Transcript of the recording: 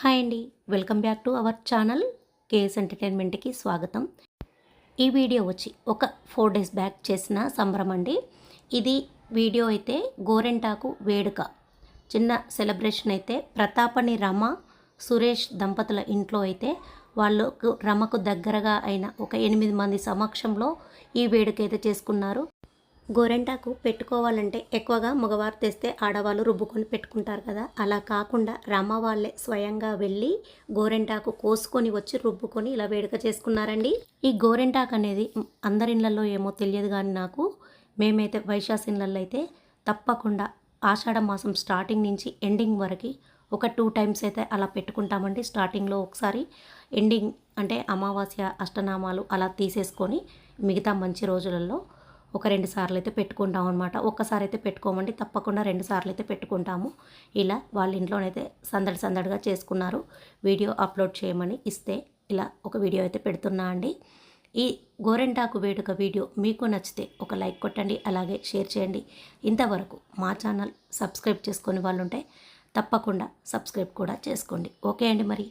Hi అండి. Welcome back to our channel KS ఎంటర్టైన్మెంట్కి స్వాగతం. ఈ వీడియో వచ్చి ఒక ఫోర్ డేస్ బ్యాక్ చేసిన సంబరం అండి. ఇది వీడియో అయితే గోరెంటాకు వేడుక. చిన్న సెలబ్రేషన్ అయితే ప్రతాపని రమ సురేష్ దంపతుల ఇంట్లో అయితే వాళ్ళకు రమకు దగ్గరగా అయిన ఒక ఎనిమిది మంది సమక్షంలో ఈ వేడుక అయితే చేసుకున్నారు. గోరెంటాకు పెట్టుకోవాలంటే ఎక్కువగా మగవారు తెస్తే ఆడవాళ్ళు రుబ్బుకొని పెట్టుకుంటారు కదా. అలా కాకుండా రమ్మ వాళ్ళే స్వయంగా వెళ్ళి గోరెంటాకు కోసుకొని వచ్చి రుబ్బుకొని ఇలా వేడుక చేసుకున్నారండి. ఈ గోరెంటాకు అనేది అందరిళ్ళల్లో ఏమో తెలియదు కానీ నాకు మేమైతే వైశాసిన్లలో అయితే తప్పకుండా ఆషాఢ మాసం స్టార్టింగ్ నుంచి ఎండింగ్ వరకు ఒక టూ టైమ్స్ అయితే అలా పెట్టుకుంటామండి. స్టార్టింగ్లో ఒకసారి ఎండింగ్ అంటే అమావాస్య అష్టనామాలు అలా తీసేసుకొని మిగతా మంచి రోజులలో ఒక రెండు సార్లు అయితే పెట్టుకుంటాం అనమాట ఒక్కసారి అయితే పెట్టుకోమండి తప్పకుండా రెండు సార్లు అయితే పెట్టుకుంటాము. ఇలా వాళ్ళ ఇంట్లోనైతే సందడి సందడిగా చేసుకున్నారు. వీడియో అప్లోడ్ చేయమని ఇస్తే ఇలా ఒక వీడియో అయితే పెడుతున్నా అండి. ఈ గోరెంటాకు వేడుక వీడియో మీకు నచ్చితే ఒక లైక్ కొట్టండి అలాగే షేర్ చేయండి. ఇంతవరకు మా ఛానల్ సబ్స్క్రైబ్ చేసుకొని వాళ్ళు ఉంటే తప్పకుండా సబ్స్క్రైబ్ కూడా చేసుకోండి. ఓకే అండి మరి.